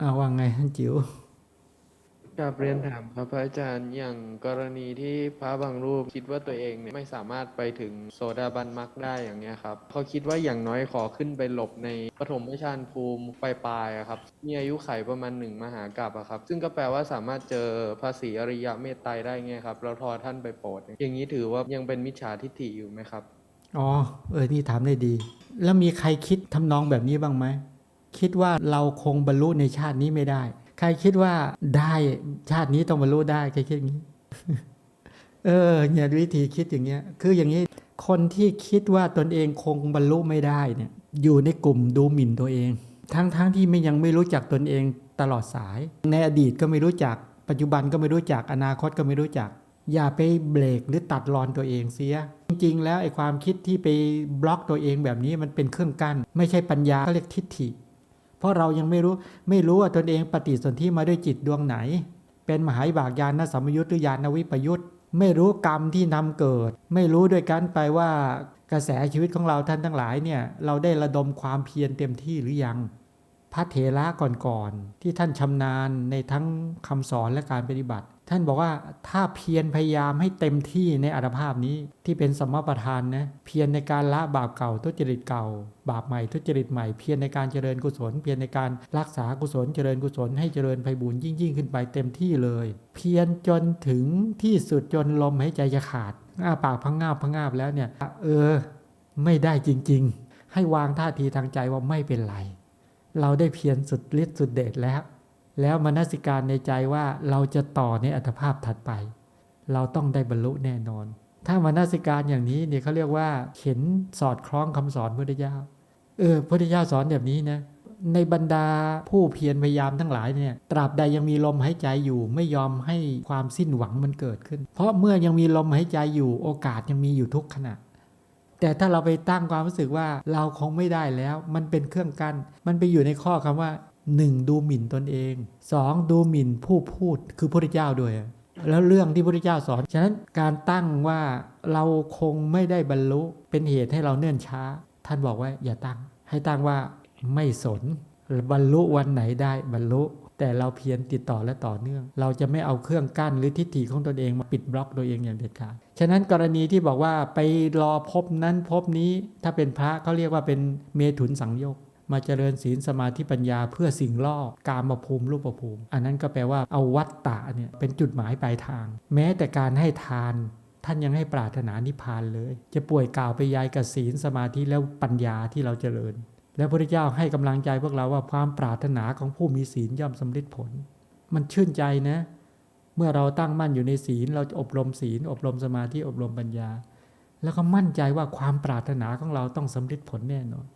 อ้าวว่าไงท่านจิ๋วกราบเรียนถามครับพระอาจารย์อย่างกรณีที่พระบางรูปคิดว่าตัวเองเนี่ยไม่สามารถไปถึงโสดาบันมรรคได้อย่างเนี้ยครับเขาคิดว่าอย่างน้อยขอขึ้นไปหลบในปฐมฌานภูมิปลายๆอะครับมีอายุไขประมาณหนึ่งมหากรัปอะครับ ซึ่งก็แปลว่าสามารถเจอภาษีอริยะเมตไตรได้ไงครับแล้วทอท่านไปโปรดอย่างนี้ถือว่ายังเป็นมิจฉาทิฏฐิอยู่ไหมครับ อ๋อ เออ นี่ถามได้ดี แล้วมีใครคิดทำนองแบบนี้บ้างไหม คิดว่าเราคงบรรลุในชาตินี้ไม่ได้ ใครคิดว่าได้ชาตินี้ต้องบรรลุได้ใครคิดอย่างนี้ เออเนี่ยวิธีคิดอย่างเงี้ย คืออย่างนี้คนที่คิดว่าตนเองคงบรรลุไม่ได้เนี่ยอยู่ในกลุ่มดูหมิ่นตัวเอง ทั้งๆทที่ไม่ยังไม่รู้จักตนเองตลอดสาย ในอดีตก็ไม่รู้จัก ปัจจุบันก็ไม่รู้จักอนาคตก็ไม่รู้จัก อย่าไปเบรกหรือตัดรอนตัวเองเสีย จริงๆ แล้วไอ้ความคิดที่ไปบล็อกตัวเองแบบนี้มันเป็นเครื่องกั้นไม่ใช่ปัญญาเขาเรียกทิฏฐิ เพราะเรายังไม่รู้ไม่รู้ว่าตนเองปฏิสนธิมาด้วยจิตดวงไหน เป็นมหาิบากญาณสัมยุทธหรือญาณวิปยุทธไม่รู้กรรมที่นำเกิด ไม่รู้ด้วยกันไปว่ากระแสชีวิตของเราท่านทั้งหลายเนี่ยเราได้ระดมความเพียรเต็มที่หรือยัง พระเถระก่อนๆที่ท่านชำนาญในทั้งคำสอนและการปฏิบัติ ท่านบอกว่าถ้าเพียรพยายามให้เต็มที่ในอัตภาพนี้ที่เป็นสมประธานนะเพียรในการละบาปเก่าทุจริตเก่า บาปใหม่ทุจริตใหม่เพียรในการเจริญกุศล เพียรในการรักษากุศลเจริญกุศลให้เจริญไพบูรย์ยิ่งยิ่งขึ้นไปเต็มที่เลย เพียรจนถึงที่สุดจนลมหายใจจะขาดอ้าปากพังงาบพังงาบแล้วเนี่ยเออ ไม่ได้จริง ๆ ให้วางท่าทีทางใจว่าไม่เป็นไร เราได้เพียรสุดฤทธิ์สุดเดชแล้ว แล้วมนสิการในใจว่าเราจะต่อในอัตภาพถัดไป เราต้องได้บรรลุแน่นอน ถ้ามนสิการอย่างนี้เนี่ยเขาเรียกว่าเข็นสอดคล้องคำสอนพุทธเจ้าเออพุทธเจ้าสอนแบบนี้นะในบรรดาผู้เพียรพยายามทั้งหลายเนี่ยตราบใดยังมีลมหายใจอยู่ไม่ยอมให้ความสิ้นหวังมันเกิดขึ้น เพราะเมื่อยังมีลมหายใจอยู่โอกาสยังมีอยู่ทุกขณะ แต่ถ้าเราไปตั้งความรู้สึกว่าเราคงไม่ได้แล้ว มันเป็นเครื่องกัน้นมันไปอยู่ในข้อคำว่า 1. ดูหมิ่นตนเอง 2. ดูหมิ่นผู้พูดคือพระเจ้าด้วย แล้วเรื่องที่พระเจ้าสอน ฉะนั้นการตั้งว่าเราคงไม่ได้บรรลุเป็นเหตุให้เราเนื่นช้า ท่านบอกว่าอย่าตั้ง ให้ตั้งว่าไม่สนบรรลุวันไหนได้บรรลุ แต่เราเพียรติดต่อและต่อเนื่อง เราจะไม่เอาเครื่องกั้นหรือทิฏฐิของตนเองมาปิดบล็อกตัวเองอย่างเด็ดขาด ฉะนั้นกรณีที่บอกว่าไปรอพบนั้นพบนี้ถ้าเป็นพระเขาเรียกว่าเป็นเมถุนสังโยกมาเจริญศีลสมาธิปัญญาเพื่อสิ่งล่อกามภูมิรูปภูมิ อันนั้นก็แปลว่าเอาวัตตะเนี่ยเป็นจุดหมายปลายทาง แม้แต่การให้ทาน ท่านยังให้ปรารถนานิพพานเลย จะป่วยกล่าวไปยายกับศีลสมาธิแล้วปัญญาที่เราเจริญ และพระเจ้าให้กำลังใจพวกเราว่าความปรารถนาของผู้มีศีลย่อมสำเร็จผล มันชื่นใจนะ เมื่อเราตั้งมั่นอยู่ในศีล เราจะอบรมศีล อบรมสมาธิอบรมปัญญา แล้วก็มั่นใจว่าความปรารถนาของเราต้องสำเร็จผลแน่นอน